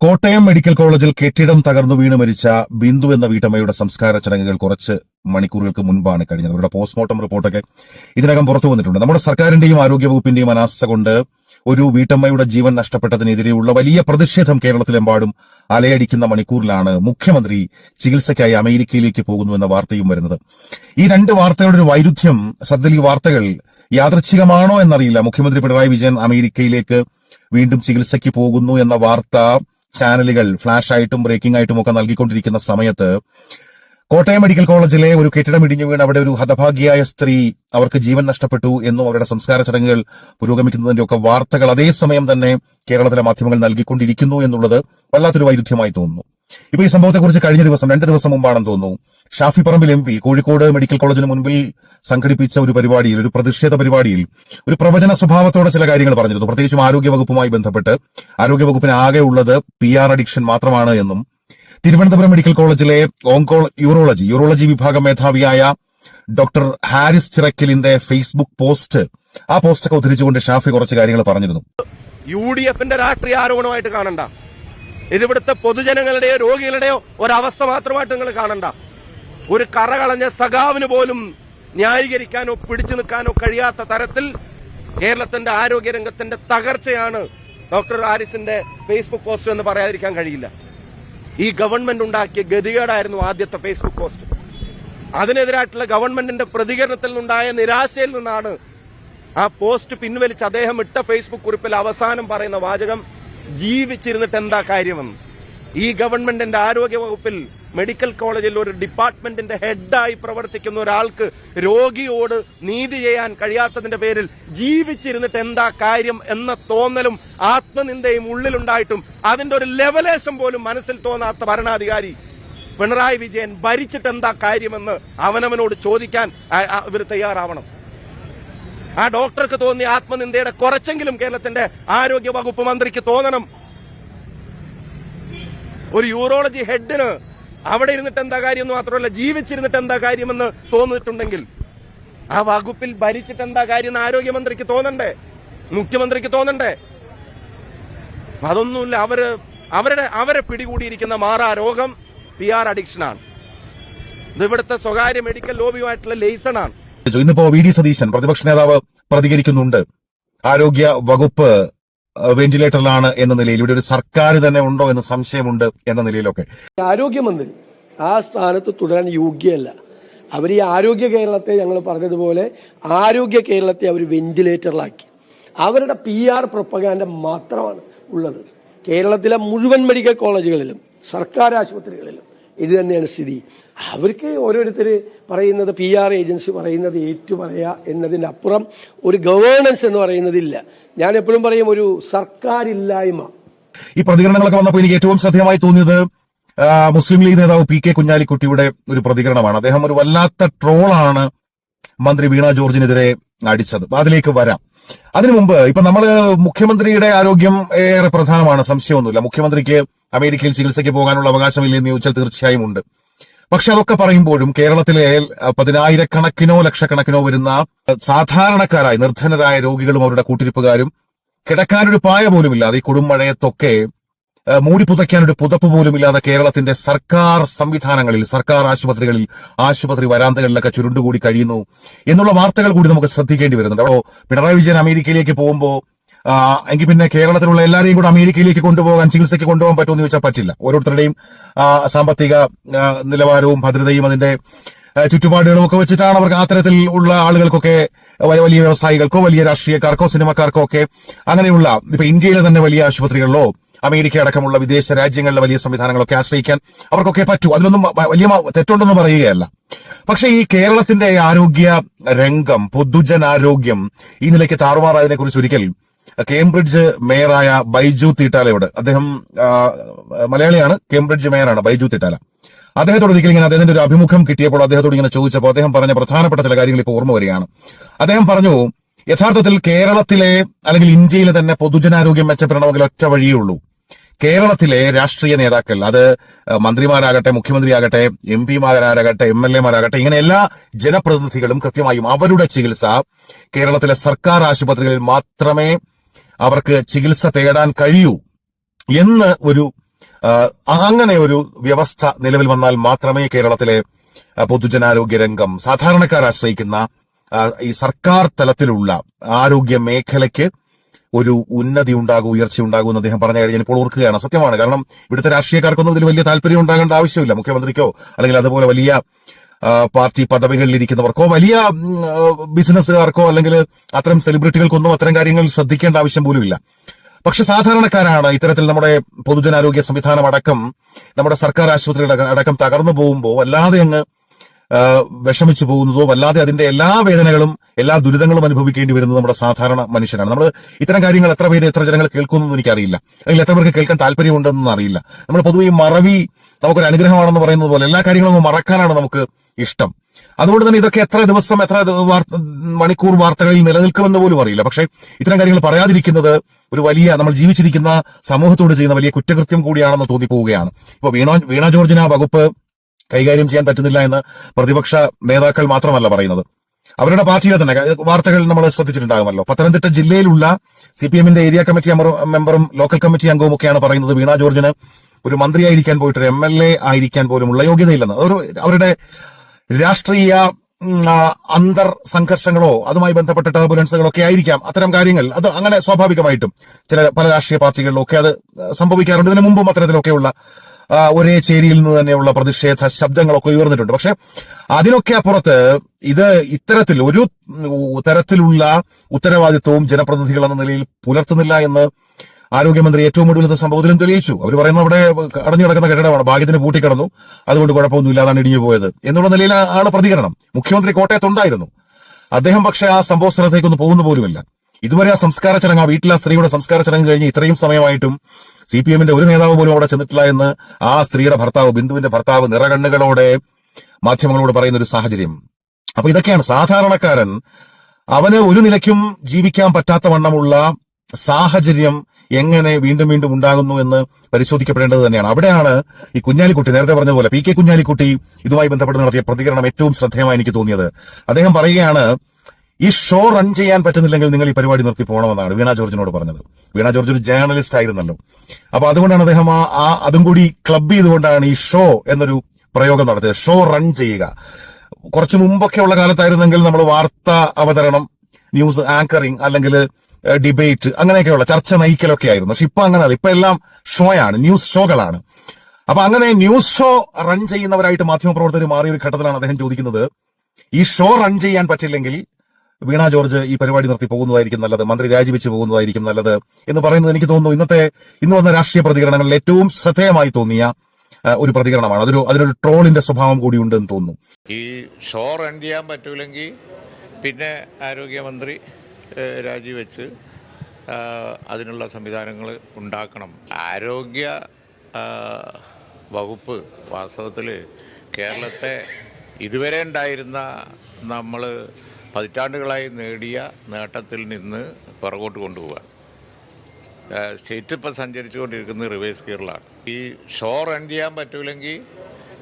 Kottayam medical കോളേജിൽ കെട്ടിടം തകർന്നു വീണ് മരിച്ച ബിന്ദു എന്ന വീട്ടമ്മയുടെ സംസ്കാര ചടങ്ങുകൾ കുറച്ച് മണിക്കൂറുകൾക്ക് മുൻപാണ് കഴിഞ്ഞത്. അവരുടെ പോസ്റ്റ്മോർട്ടം റിപ്പോർട്ടൊക്കെ ഇതിനകം പുറത്തു വന്നിട്ടുണ്ട്. നമ്മുടെ സർക്കാരിന്റെയും ആരോഗ്യവകുപ്പിന്റെയും അനാസ്ഥ കൊണ്ട് ഒരു വീട്ടമ്മയുടെ ജീവൻ നഷ്ടപ്പെട്ടതിനെതിരെയുള്ള വലിയ പ്രതിഷേധം കേരളത്തിലെമ്പാടും അലയടിക്കുന്ന മണിക്കൂറിലാണ് മുഖ്യമന്ത്രി ചികിത്സയ്ക്കായി അമേരിക്കയിലേക്ക് പോകുന്നു എന്ന വാർത്തയും വരുന്നത്. ഈ രണ്ട് വാർത്തകളുടെ ഒരു വൈരുദ്ധ്യം സത്യത്തിൽ ഈ വാർത്തകൾ യാദൃച്ഛികമാണോ എന്നറിയില്ല. മുഖ്യമന്ത്രി പിണറായി വിജയൻ അമേരിക്കയിലേക്ക് വീണ്ടും ചികിത്സയ്ക്ക് പോകുന്നു എന്ന വാർത്ത ചാനലുകൾ ഫ്ലാഷ് ആയിട്ടും ബ്രേക്കിംഗ് ആയിട്ടും ഒക്കെ നൽകിക്കൊണ്ടിരിക്കുന്ന സമയത്ത് കോട്ടയം മെഡിക്കൽ കോളേജിലെ ഒരു കെട്ടിടം ഇടിഞ്ഞു വീണ് അവിടെ ഒരു ഹതഭാഗ്യയായ സ്ത്രീ അവർക്ക് ജീവൻ നഷ്ടപ്പെട്ടു എന്നും അവരുടെ സംസ്കാര ചടങ്ങുകൾ പുരോഗമിക്കുന്നതിന്റെ ഒക്കെ വാർത്തകൾ അതേസമയം തന്നെ കേരളത്തിലെ മാധ്യമങ്ങൾ നൽകിക്കൊണ്ടിരിക്കുന്നു എന്നുള്ളത് വല്ലാത്തൊരു വൈരുദ്ധ്യമായി തോന്നുന്നു. ഇപ്പൊ ഈ സംഭവത്തെക്കുറിച്ച് കഴിഞ്ഞ ദിവസം രണ്ട് ദിവസം മുമ്പാണെന്ന് തോന്നുന്നു. Shafi Parambil M P Kozhikode medical കോളേജിന് മുൻപിൽ സംഘടിപ്പിച്ച ഒരു പരിപാടിയിൽ ഒരു പ്രതിഷേധ പരിപാടിയിൽ ഒരു പ്രവചന സ്വഭാവത്തോടെ ചില കാര്യങ്ങൾ പറഞ്ഞിരുന്നു. പ്രത്യേകിച്ചും ആരോഗ്യവകുപ്പുമായി ബന്ധപ്പെട്ട്. ആരോഗ്യവകുപ്പിന് ആകെ ഉള്ളത് പി ആർ അഡിക്ഷൻ മാത്രമാണ് എന്നും. തിരുവനന്തപുരം മെഡിക്കൽ കോളേജിലെ ഓങ്കോ യൂറോളജി യൂറോളജി വിഭാഗം മേധാവിയായ ഡോക്ടർ ഹാരിസ് ചിറക്കലിന്റെ ഫേസ്ബുക്ക് പോസ്റ്റ് ആ പോസ്റ്റൊക്കെ ഉദ്ധരിച്ചുകൊണ്ട് ഷാഫി കുറച്ച് കാര്യങ്ങൾ പറഞ്ഞിരുന്നു. യു ഡി എഫിന്റെ രാഷ്ട്രീയ ആരോപണമായിട്ട് കാണണ്ട. ഇതിവിടുത്തെ പൊതുജനങ്ങളുടെയോ രോഗികളുടെയോ ഒരവസ്ഥ മാത്രമായിട്ട് നിങ്ങൾ കാണണ്ട. ഒരു കറകളഞ്ഞ സഖാവിന് പോലും ന്യായീകരിക്കാനോ പിടിച്ചു നിൽക്കാനോ കഴിയാത്ത തരത്തിൽ കേരളത്തിന്റെ ആരോഗ്യരംഗത്തിന്റെ തകർച്ചയാണ് ഡോക്ടർ ആരിസിന്റെ ഫേസ്ബുക്ക് പോസ്റ്റ് എന്ന് പറയാതിരിക്കാൻ കഴിയില്ല. ഈ ഗവൺമെന്റ് ഉണ്ടാക്കിയ ഗതികേടായിരുന്നു ആദ്യത്തെ ഫേസ്ബുക്ക് പോസ്റ്റ്. അതിനെതിരായിട്ടുള്ള ഗവൺമെന്റിന്റെ പ്രതികരണത്തിൽ നിന്നുണ്ടായ നിരാശയിൽ നിന്നാണ് ആ പോസ്റ്റ് പിൻവലിച്ച് അദ്ദേഹം ഇട്ട ഫേസ്ബുക്ക് കുറിപ്പിൽ അവസാനം പറയുന്ന വാചകം ജീവിച്ചിരുന്നിട്ട് എന്താ കാര്യമെന്ന്? ഈ ഗവൺമെന്റിന്റെ ആരോഗ്യ വകുപ്പിൽ മെഡിക്കൽ കോളേജിൽ ഒരു ഡിപ്പാർട്ട്മെന്റിന്റെ ഹെഡായി പ്രവർത്തിക്കുന്ന ഒരാൾക്ക് രോഗിയോട് നീതി ചെയ്യാൻ കഴിയാത്തതിന്റെ പേരിൽ ജീവിച്ചിരുന്നിട്ട് എന്താ കാര്യം എന്ന തോന്നലും ആത്മനിന്ദയും ഉള്ളിലുണ്ടായിട്ടും അതിന്റെ ഒരു ലെവലേശം പോലും മനസ്സിൽ തോന്നാത്ത ഭരണാധികാരി പിണറായി വിജയൻ ഭരിച്ചിട്ട് എന്താ കാര്യമെന്ന് അവനവനോട് ചോദിക്കാൻ ഇവർ തയ്യാറാവണം. ആ ഡോക്ടർക്ക് തോന്നിയ ആത്മനിന്ദയുടെ കുറച്ചെങ്കിലും കേരളത്തിന്റെ ആരോഗ്യ വകുപ്പ് മന്ത്രിക്ക് തോന്നണം. ഒരു യൂറോളജി ഹെഡിന് അവിടെ ഇരുന്നിട്ട് എന്താ കാര്യം എന്ന് മാത്രമല്ല ജീവിച്ചിരുന്നിട്ട് എന്താ കാര്യമെന്ന് തോന്നിയിട്ടുണ്ടെങ്കിൽ ആ വകുപ്പിൽ ഭരിച്ചിട്ട് എന്താ കാര്യം ആരോഗ്യമന്ത്രിക്ക് തോന്നണ്ടേ? മുഖ്യമന്ത്രിക്ക് തോന്നണ്ടേ? അതൊന്നുമില്ല. അവർ അവരുടെ അവരെ പിടികൂടിയിരിക്കുന്ന മാറാ രോഗം പി ആർ അഡിക്ഷനാണ്. ഇത് ഇവിടുത്തെ സ്വകാര്യ മെഡിക്കൽ ലോബിയുമായിട്ടുള്ള ലേസണാണ്. ഇന്നിപ്പോ വി ഡി സതീശൻ പ്രതിപക്ഷ നേതാവ് പ്രതികരിക്കുന്നുണ്ട്. ആരോഗ്യ വകുപ്പ് വെന്റിലേറ്ററിലാണ് എന്ന നിലയിൽ. ഇവിടെ ഒരു സർക്കാർ തന്നെ ഉണ്ടോ എന്ന് സംശയമുണ്ട് എന്ന നിലയിലൊക്കെ. ആരോഗ്യമന്ത്രി ആ സ്ഥാനത്ത് തുടരാൻ യോഗ്യല്ല അവർ ഈ ആരോഗ്യ കേരളത്തെ ഞങ്ങൾ പറഞ്ഞതുപോലെ ആരോഗ്യ കേരളത്തെ അവർ വെന്റിലേറ്ററിലാക്കി. അവരുടെ പി ആർ പ്രൊപ്പകാൻഡ മാത്രമാണ് ഉള്ളത്. കേരളത്തിലെ മുഴുവൻ മെഡിക്കൽ കോളേജുകളിലും സർക്കാർ ആശുപത്രികളിലും ഇത് തന്നെയാണ് സ്ഥിതി. അവർക്ക് ഓരോരുത്തർ പറയുന്നത് പി ആർ ഏജൻസി പറയുന്നത് ഏറ്റുപറയുക എന്നതിന്റെ അപ്പുറം ഒരു ഗവേണൻസ് എന്ന് പറയുന്നതില്ല. ഞാൻ എപ്പോഴും പറയും ഒരു സർക്കാരില്ലായ്മ. ഈ പ്രതികരണങ്ങളൊക്കെ വന്നപ്പോൾ എനിക്ക് ഏറ്റവും ശ്രദ്ധേയമായി തോന്നിയത് മുസ്ലിം ലീഗ് നേതാവ് പി കെ കുഞ്ഞാലിക്കുട്ടിയുടെ ഒരു പ്രതികരണമാണ്. അദ്ദേഹം ഒരു വല്ലാത്ത ട്രോളാണ് മന്ത്രി വീണ ജോർജിനെതിരെ അടിച്ചത്. അതിലേക്ക് വരാം. അതിനു മുമ്പ് ഇപ്പൊ നമ്മൾ മുഖ്യമന്ത്രിയുടെ ആരോഗ്യം ഏറെ പ്രധാനമാണ് സംശയമൊന്നുമില്ല. മുഖ്യമന്ത്രിക്ക് അമേരിക്കയിൽ ചികിത്സയ്ക്ക് പോകാനുള്ള അവകാശമില്ലെന്ന് ചോദിച്ചാൽ തീർച്ചയായും ഉണ്ട്. പക്ഷെ അതൊക്കെ പറയുമ്പോഴും കേരളത്തിലെ പതിനായിരക്കണക്കിനോ ലക്ഷക്കണക്കിനോ വരുന്ന സാധാരണക്കാരായ നിർധനരായ രോഗികളും അവരുടെ കൂട്ടിരിപ്പുകാരും കിടക്കാനൊരു പായ പോലും ഇല്ലാതെ ഈ കൊടുമഴയത്തൊക്കെ മൂടി മൂടിപ്പുതയ്ക്കാൻ ഒരു പുതപ്പ് പോലും ഇല്ലാതെ കേരളത്തിന്റെ സർക്കാർ സംവിധാനങ്ങളിൽ സർക്കാർ ആശുപത്രികളിൽ ആശുപത്രി വരാന്തകളിലൊക്കെ ചുരുണ്ടുകൂടി കഴിയുന്നു എന്നുള്ള വാർത്തകൾ കൂടി നമുക്ക് ശ്രദ്ധിക്കേണ്ടി വരുന്നുണ്ട്. അപ്പോ പിണറായി വിജയൻ അമേരിക്കയിലേക്ക് പോകുമ്പോൾ എങ്കിൽ പിന്നെ കേരളത്തിലുള്ള എല്ലാവരെയും കൂടെ അമേരിക്കയിലേക്ക് കൊണ്ടുപോകാൻ ചികിത്സയ്ക്ക് കൊണ്ടുപോകാൻ പറ്റുമെന്ന് ചോദിച്ചാൽ പറ്റില്ല. ഓരോരുത്തരുടെയും സാമ്പത്തിക നിലവാരവും ഭദ്രതയും അതിന്റെ ചുറ്റുപാടുകളും ഒക്കെ വെച്ചിട്ടാണ് അവർക്ക് അത്തരത്തിൽ ഉള്ള ആളുകൾക്കൊക്കെ വലിയ വ്യവസായികൾക്കോ വലിയ രാഷ്ട്രീയക്കാർക്കോ സിനിമക്കാർക്കോ ഒക്കെ അങ്ങനെയുള്ള ഇപ്പൊ ഇന്ത്യയിലെ തന്നെ വലിയ ആശുപത്രികളിലോ അമേരിക്ക അടക്കമുള്ള വിദേശ രാജ്യങ്ങളിലെ വലിയ സംവിധാനങ്ങളൊക്കെ ആശ്രയിക്കാൻ അവർക്കൊക്കെ പറ്റൂ. അതിലൊന്നും വലിയ തെറ്റുണ്ടെന്ന് പറയുകയല്ല. പക്ഷെ ഈ കേരളത്തിന്റെ ആരോഗ്യ രംഗം പൊതുജനാരോഗ്യം ഈ നിലയ്ക്ക് താറുമാറായതിനെ കുറിച്ച് ഒരിക്കൽ കേംബ്രിഡ്ജ് മേയറായ ബൈജു തീട്ടാലയോട്. അദ്ദേഹം മലയാളിയാണ് കേംബ്രിഡ്ജ് മേയറാണ് ബൈജു തീട്ടാല. അദ്ദേഹത്തോട് ഒരിക്കലും ഇങ്ങനെ അദ്ദേഹത്തിന്റെ ഒരു അഭിമുഖം കിട്ടിയപ്പോൾ അദ്ദേഹത്തോട് ഇങ്ങനെ ചോദിച്ചപ്പോൾ അദ്ദേഹം പറഞ്ഞ പ്രധാനപ്പെട്ട ചില കാര്യങ്ങൾ ഇപ്പോൾ ഓർമ്മ വരികയാണ്. അദ്ദേഹം പറഞ്ഞു യഥാർത്ഥത്തിൽ കേരളത്തിലെ അല്ലെങ്കിൽ ഇന്ത്യയിലെ തന്നെ പൊതുജനാരോഗ്യം മെച്ചപ്പെടണമെങ്കിൽ ഒറ്റ വഴിയേ ഉള്ളൂ. കേരളത്തിലെ രാഷ്ട്രീയ നേതാക്കൾ അത് മന്ത്രിമാരാകട്ടെ മുഖ്യമന്ത്രിയാകട്ടെ എം പിമാരാകട്ടെ എം എൽ എമാരാകട്ടെ ഇങ്ങനെ എല്ലാ ജനപ്രതിനിധികളും കൃത്യമായും അവരുടെ ചികിത്സ കേരളത്തിലെ സർക്കാർ ആശുപത്രികളിൽ മാത്രമേ അവർക്ക് ചികിത്സ തേടാൻ കഴിയൂ എന്ന് ഒരു അങ്ങനെ ഒരു വ്യവസ്ഥ നിലവിൽ വന്നാൽ മാത്രമേ കേരളത്തിലെ പൊതുജനാരോഗ്യ രംഗം സാധാരണക്കാർ ആശ്രയിക്കുന്ന ഈ സർക്കാർ തലത്തിലുള്ള ആരോഗ്യ മേഖലയ്ക്ക് ഒരു ഉന്നതി ഉണ്ടാകും ഉയർച്ച ഉണ്ടാകും എന്ന് അദ്ദേഹം പറഞ്ഞ കഴിഞ്ഞാൽ ഇപ്പോൾ ഓർക്കുകയാണ്. സത്യമാണ്. കാരണം ഇവിടുത്തെ രാഷ്ട്രീയക്കാർക്കൊന്നും ഇതിൽ വലിയ താല്പര്യം ഉണ്ടാകേണ്ട ആവശ്യമില്ല. മുഖ്യമന്ത്രിക്കോ അല്ലെങ്കിൽ അതുപോലെ വലിയ പാർട്ടി പദവികളിൽ ഇരിക്കുന്നവർക്കോ വലിയ ബിസിനസ്സുകാർക്കോ അല്ലെങ്കിൽ അത്തരം സെലിബ്രിറ്റികൾക്കൊന്നും അത്തരം കാര്യങ്ങൾ ശ്രദ്ധിക്കേണ്ട ആവശ്യം ഇല്ല. പക്ഷെ സാധാരണക്കാരാണ് ഇത്തരത്തിൽ നമ്മുടെ പൊതുജനാരോഗ്യ സംവിധാനം അടക്കം നമ്മുടെ സർക്കാർ ആശുപത്രികൾ അടക്കം തകർന്നു പോകുമ്പോൾ അല്ലാതെ അങ്ങ് വിഷമിച്ചു പോകുന്നതോ വല്ലാതെ അതിന്റെ എല്ലാ വേദനകളും എല്ലാ ദുരിതങ്ങളും അനുഭവിക്കേണ്ടി വരുന്നത് നമ്മുടെ സാധാരണ മനുഷ്യനാണ്. നമ്മൾ ഇത്തരം കാര്യങ്ങൾ എത്ര പേര് എത്ര ജനങ്ങൾ കേൾക്കുന്നതെന്ന് എനിക്കറിയില്ല. അല്ലെങ്കിൽ എത്ര പേർക്ക് കേൾക്കാൻ താല്പര്യമുണ്ടെന്നും അറിയില്ല. നമ്മൾ പൊതുവെ ഈ മറവി നമുക്കൊരു അനുഗ്രഹമാണെന്ന് പറയുന്നത് പോലെ എല്ലാ കാര്യങ്ങളും മറക്കാനാണ് നമുക്ക് ഇഷ്ടം. അതുകൊണ്ട് തന്നെ ഇതൊക്കെ എത്ര ദിവസം എത്ര മണിക്കൂർ വാർത്തകളിൽ നിലനിൽക്കുമെന്ന് പോലും അറിയില്ല. പക്ഷേ ഇത്തരം കാര്യങ്ങൾ പറയാതിരിക്കുന്നത് ഒരു വലിയ നമ്മൾ ജീവിച്ചിരിക്കുന്ന സമൂഹത്തോട് ചെയ്യുന്ന വലിയ കുറ്റകൃത്യം കൂടിയാണെന്ന് തോന്നിപ്പോവുകയാണ്. ഇപ്പൊ വീണ വീണ ജോർജിന വകുപ്പ് കൈകാര്യം ചെയ്യാൻ പറ്റുന്നില്ല എന്ന് പ്രതിപക്ഷ നേതാക്കൾ മാത്രമല്ല പറയുന്നത്. അവരുടെ പാർട്ടിയിലെ തന്നെ വാർത്തകൾ നമ്മൾ ശ്രദ്ധിച്ചിട്ടുണ്ടാകുമല്ലോ. പത്തനംതിട്ട ജില്ലയിലുള്ള സി പി എമ്മിന്റെ ഏരിയ കമ്മിറ്റി മെമ്പറും ലോക്കൽ കമ്മിറ്റി അംഗവും ഒക്കെയാണ് പറയുന്നത്. വീണ ജോർജിന് ഒരു മന്ത്രിയായിരിക്കാൻ പോയിട്ട് ഒരു എം എൽ എ ആയിരിക്കാൻ പോലുമുള്ള യോഗ്യതയില്ലെന്ന്. അതൊരു അവരുടെ രാഷ്ട്രീയ അന്തർ സംഘർഷങ്ങളോ അതുമായി ബന്ധപ്പെട്ട ടർബുലൻസുകളോ ഒക്കെ ആയിരിക്കാം അത്തരം കാര്യങ്ങൾ. അത് അങ്ങനെ സ്വാഭാവികമായിട്ടും ചില പല രാഷ്ട്രീയ പാർട്ടികളിലൊക്കെ അത് സംഭവിക്കാറുണ്ട്. ഇതിനു മുമ്പും അത്തരത്തിലൊക്കെയുള്ള ഒരേ ചേരിയിൽ നിന്ന് തന്നെയുള്ള പ്രതിഷേധ ശബ്ദങ്ങളൊക്കെ ഉയർന്നിട്ടുണ്ട്. പക്ഷെ അതിനൊക്കെ അപ്പുറത്ത് ഇത് ഇത്തരത്തിൽ ഒരു തരത്തിലുള്ള ഉത്തരവാദിത്വവും ജനപ്രതിനിധികൾ എന്ന നിലയിൽ പുലർത്തുന്നില്ല എന്ന് ആരോഗ്യമന്ത്രി ഏറ്റവും ഒടുവിലത്തെ സംഭവത്തിലും തെളിയിച്ചു. അവർ പറയുന്നത് അവിടെ അടഞ്ഞു കിടക്കുന്ന കെട്ടിടമാണ്. ഭാഗ്യത്തിന് പൂട്ടിക്കിടന്നു അതുകൊണ്ട് കുഴപ്പമൊന്നുമില്ല അതാണ് ഇടിഞ്ഞു പോയത്. എന്നുള്ള നിലയിലാണ് പ്രതികരണം. മുഖ്യമന്ത്രി കോട്ടയത്തുണ്ടായിരുന്നു. അദ്ദേഹം പക്ഷേ ആ സംഭവ സ്ഥലത്തേക്കൊന്നും പോകുന്നു പോലുമില്ല. ഇതുവരെ ആ സംസ്കാര ചടങ്ങ് ആ വീട്ടിലെ സ്ത്രീയുടെ സംസ്കാര ചടങ്ങ് കഴിഞ്ഞ് ഇത്രയും സമയമായിട്ടും സി പി എമ്മിന്റെ ഒരു നേതാവ് പോലും അവിടെ ചെന്നിട്ടില്ല എന്ന് ആ സ്ത്രീയുടെ ഭർത്താവ് ബിന്ദുവിന്റെ ഭർത്താവ് നിറകണ്ണുകളോടെ മാധ്യമങ്ങളോട് പറയുന്ന ഒരു സാഹചര്യം. അപ്പൊ ഇതൊക്കെയാണ്. സാധാരണക്കാരൻ അവന് ഒരു നിലയ്ക്കും ജീവിക്കാൻ പറ്റാത്ത വണ്ണമുള്ള സാഹചര്യം എങ്ങനെ വീണ്ടും വീണ്ടും ഉണ്ടാകുന്നു എന്ന് പരിശോധിക്കപ്പെടേണ്ടത് തന്നെയാണ്. അവിടെയാണ് ഈ കുഞ്ഞാലിക്കുട്ടി നേരത്തെ പറഞ്ഞ പോലെ പി കെ കുഞ്ഞാലിക്കുട്ടി ഇതുമായി ബന്ധപ്പെട്ട് നടത്തിയ പ്രതികരണം ഏറ്റവും ശ്രദ്ധേയമായി എനിക്ക് തോന്നിയത്. അദ്ദേഹം പറയുകയാണ് ഈ ഷോ റൺ ചെയ്യാൻ പറ്റുന്നില്ലെങ്കിൽ നിങ്ങൾ ഈ പരിപാടി നിർത്തി പോകണമെന്നാണ് വീണ ജോർജിനോട് പറഞ്ഞത്. വീണ ജോർജ് ഒരു ജേർണലിസ്റ്റ് ആയിരുന്നല്ലോ. അപ്പൊ അതുകൊണ്ടാണ് അദ്ദേഹം ആ അതും കൂടി ക്ലബ് ചെയ്തുകൊണ്ടാണ് ഈ ഷോ എന്നൊരു പ്രയോഗം നടത്തിയത്. ഷോ റൺ ചെയ്യുക. കുറച്ച് മുമ്പൊക്കെ ഉള്ള കാലത്തായിരുന്നെങ്കിൽ നമ്മൾ വാർത്ത അവതരണം ന്യൂസ് ആങ്കറിംഗ് അല്ലെങ്കിൽ ഡിബേറ്റ് അങ്ങനെയൊക്കെയുള്ള ചർച്ച നയിക്കലൊക്കെ ആയിരുന്നു. പക്ഷെ ഇപ്പൊ അങ്ങനെയല്ല ഇപ്പൊ എല്ലാം ഷോയാണ് ന്യൂസ് ഷോകളാണ്. അപ്പൊ അങ്ങനെ ന്യൂസ് ഷോ റൺ ചെയ്യുന്നവരായിട്ട് മാധ്യമപ്രവർത്തകർ മാറിയ ഒരു ഘട്ടത്തിലാണ് അദ്ദേഹം ചോദിക്കുന്നത്. ഈ ഷോ റൺ ചെയ്യാൻ പറ്റില്ലെങ്കിൽ വീണ ജോർജ് ഈ പരിപാടി നിർത്തി പോകുന്നതായിരിക്കും നല്ലത്. മന്ത്രി രാജിവെച്ച് പോകുന്നതായിരിക്കും നല്ലത് എന്ന് പറയുന്നത് എനിക്ക് തോന്നുന്നു ഇന്നത്തെ ഇന്ന് വന്ന രാഷ്ട്രീയ പ്രതികരണങ്ങളിൽ ഏറ്റവും ശ്രദ്ധേയമായി തോന്നിയ ഒരു പ്രതികരണമാണ്. അതൊരു അതിനൊരു ട്രോളിന്റെ സ്വഭാവം കൂടി ഉണ്ടെന്ന് തോന്നുന്നു. ഈ ഷോ റൺ ചെയ്യാൻ പറ്റൂലെങ്കിൽ പിന്നെ ആരോഗ്യമന്ത്രി രാജിവെച്ച് അതിനുള്ള സംവിധാനങ്ങൾ ഉണ്ടാക്കണം. ആരോഗ്യ വകുപ്പ് വാസ്തവത്തിൽ കേരളത്തെ ഇതുവരെ ഉണ്ടായിരുന്ന നമ്മൾ പതിറ്റാണ്ടുകളായി നേടിയ നേട്ടത്തിൽ നിന്ന് പുറകോട്ട് കൊണ്ടുപോവുകയാണ് സ്റ്റേറ്റ് ഇപ്പം സഞ്ചരിച്ചുകൊണ്ടിരിക്കുന്നത് റിവേഴ്സ് ഗിയറിലാണ് ഈ ഷോ റൺ ചെയ്യാൻ പറ്റൂലെങ്കിൽ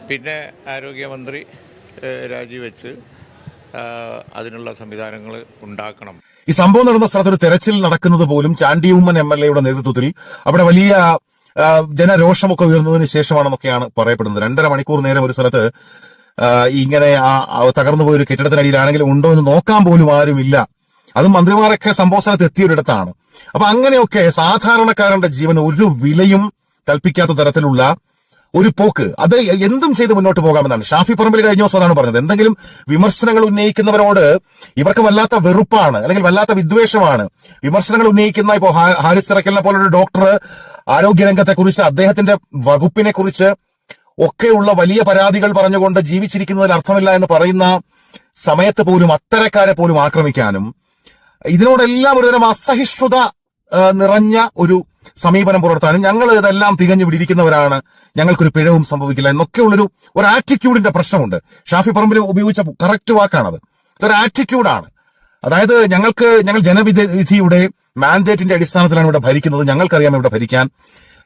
പിന്നെ ആരോഗ്യമന്ത്രി രാജിവെച്ച് അതിനുള്ള സംവിധാനങ്ങൾ ഉണ്ടാക്കണം. ഈ സംഭവം നടന്ന സ്ഥലത്ത് ഒരു തെരച്ചിൽ നടക്കുന്നത് പോലും ചാണ്ടി ഉമ്മൻ എം എൽ എയുടെ നേതൃത്വത്തിൽ അവിടെ വലിയ ജനരോഷമൊക്കെ ഉയർന്നതിന് ശേഷമാണെന്നൊക്കെയാണ് പറയപ്പെടുന്നത്. രണ്ടര മണിക്കൂർ നേരം ഒരു സ്ഥലത്ത് ഇങ്ങനെ ആ തകർന്നു പോയൊരു കെട്ടിടത്തിനടിയിലാണെങ്കിലും ഉണ്ടോ എന്ന് നോക്കാൻ പോലും ആരുമില്ല. അതും മന്ത്രിമാരൊക്കെ സംഭവസ്ഥലത്ത് എത്തിയൊരിടത്താണ്. അപ്പൊ അങ്ങനെയൊക്കെ സാധാരണക്കാരന്റെ ജീവന് ഒരു വിലയും കൽപ്പിക്കാത്ത തരത്തിലുള്ള ഒരു പോക്ക്. അത് എന്തും ചെയ്ത് മുന്നോട്ട് പോകാമെന്നാണ്. ഷാഫി പറമ്പിൽ കഴിഞ്ഞ ദിവസം അതാണ് പറഞ്ഞത്. എന്തെങ്കിലും വിമർശനങ്ങൾ ഉന്നയിക്കുന്നവരോട് ഇവർക്ക് വല്ലാത്ത വെറുപ്പാണ് അല്ലെങ്കിൽ വല്ലാത്ത വിദ്വേഷമാണ്. വിമർശനങ്ങൾ ഉന്നയിക്കുന്ന ഇപ്പോ ഹാരിസ് ഇറക്കലിനെ പോലുള്ള ഡോക്ടർ ആരോഗ്യരംഗത്തെ കുറിച്ച് അദ്ദേഹത്തിന്റെ വകുപ്പിനെ കുറിച്ച് ഒക്കെയുള്ള വലിയ പരാതികൾ പറഞ്ഞുകൊണ്ട് ജീവിച്ചിരിക്കുന്നതിൽ അർത്ഥമില്ല എന്ന് പറയുന്ന സമയത്ത് പോലും അത്തരക്കാരെ പോലും ആക്രമിക്കാനും ഇതിനോടെല്ലാം ഒരുതരം അസഹിഷ്ണുത നിറഞ്ഞ ഒരു സമീപനം പുലർത്താനും ഞങ്ങൾ ഇതെല്ലാം തികഞ്ഞു പിടിയിരിക്കുന്നവരാണ് ഞങ്ങൾക്കൊരു പിഴവും സംഭവിക്കില്ല എന്നൊക്കെയുള്ളൊരു ഒരു ആറ്റിറ്റ്യൂഡിന്റെ പ്രശ്നമുണ്ട്. ഷാഫി പറമ്പിൽ ഉപയോഗിച്ച കറക്റ്റ് വാക്കാണത്. ഇതൊരു ആറ്റിറ്റ്യൂഡാണ് അതായത് ഞങ്ങൾക്ക് ഞങ്ങൾ ജനവിധി വിധിയുടെ മാൻഡേറ്റിന്റെ അടിസ്ഥാനത്തിലാണ് ഇവിടെ ഭരിക്കുന്നത്. ഞങ്ങൾക്കറിയാം ഇവിടെ ഭരിക്കാൻ.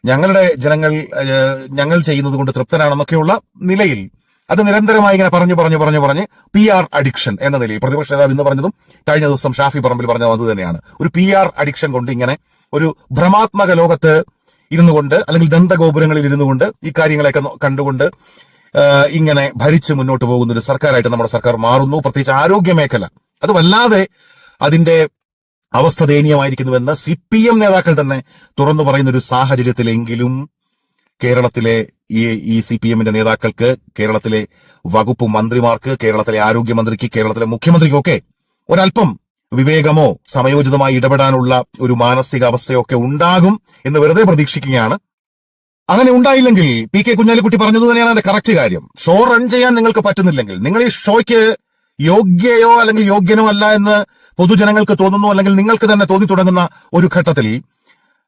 ഞങ്ങളുടെ ജനങ്ങൾ ഞങ്ങൾ ചെയ്യുന്നത് കൊണ്ട് തൃപ്തനാണെന്നൊക്കെയുള്ള നിലയിൽ അത് നിരന്തരമായി ഇങ്ങനെ പറഞ്ഞു പറഞ്ഞു പറഞ്ഞു പറഞ്ഞ് പി ആർ അഡിക്ഷൻ എന്ന നിലയിൽ പ്രതിപക്ഷ നേതാവ് ഇന്ന് പറഞ്ഞതും കഴിഞ്ഞ ദിവസം ഷാഫി പറമ്പിൽ പറഞ്ഞതും തന്നെയാണ്. ഒരു പി ആർ അഡിക്ഷൻ കൊണ്ട് ഇങ്ങനെ ഒരു ഭ്രമാത്മക ലോകത്ത് ഇരുന്നു കൊണ്ട് അല്ലെങ്കിൽ ദന്തഗോപുരങ്ങളിൽ ഇരുന്നു കൊണ്ട് ഈ കാര്യങ്ങളെയൊക്കെ കണ്ടുകൊണ്ട് ഇങ്ങനെ ഭരിച്ച് മുന്നോട്ട് പോകുന്ന ഒരു സർക്കാരായിട്ട് നമ്മുടെ സർക്കാർ മാറുന്നു. പ്രത്യേകിച്ച് ആരോഗ്യ മേഖല അത് വല്ലാതെ അതിന്റെ അവസ്ഥ ദയനീയമായിരിക്കുന്നുവെന്ന് സി പി എം നേതാക്കൾ തന്നെ തുറന്നു പറയുന്ന ഒരു സാഹചര്യത്തിലെങ്കിലും കേരളത്തിലെ ഈ ഈ സി പി എമ്മിന്റെ നേതാക്കൾക്ക് കേരളത്തിലെ വകുപ്പ് മന്ത്രിമാർക്ക് കേരളത്തിലെ ആരോഗ്യമന്ത്രിക്ക് കേരളത്തിലെ മുഖ്യമന്ത്രിക്കൊക്കെ ഒരല്പം വിവേകമോ സമയോചിതമായി ഇടപെടാനുള്ള ഒരു മാനസിക അവസ്ഥയൊക്കെ ഉണ്ടാകും എന്ന് വെറുതെ പ്രതീക്ഷിക്കുകയാണ്. അങ്ങനെ ഉണ്ടായില്ലെങ്കിൽ പി കെ കുഞ്ഞാലിക്കുട്ടി പറഞ്ഞത് തന്നെയാണ് അതിന്റെ കറക്റ്റ് കാര്യം. ഷോ റൺ ചെയ്യാൻ നിങ്ങൾക്ക് പറ്റുന്നില്ലെങ്കിൽ നിങ്ങൾ ഈ ഷോയ്ക്ക് യോഗ്യയോ അല്ലെങ്കിൽ യോഗ്യനോ അല്ല എന്ന് പൊതുജനങ്ങൾക്ക് തോന്നുന്നു അല്ലെങ്കിൽ നിങ്ങൾക്ക് തന്നെ തോന്നി തുടങ്ങുന്ന ഒരു ഘട്ടത്തിൽ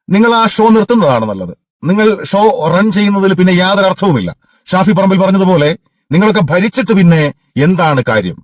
നിങ്ങൾ ആ ഷോ നിർത്തുന്നതാണ് നല്ലത്. നിങ്ങൾ ഷോ റൺ ചെയ്യുന്നതിൽ പിന്നെ യാതൊരു അർത്ഥവുമില്ല ഷാഫി പറമ്പിൽ പറഞ്ഞതുപോലെ നിങ്ങളൊക്കെ ഭരിച്ചിട്ട് പിന്നെ എന്താണ് കാര്യം?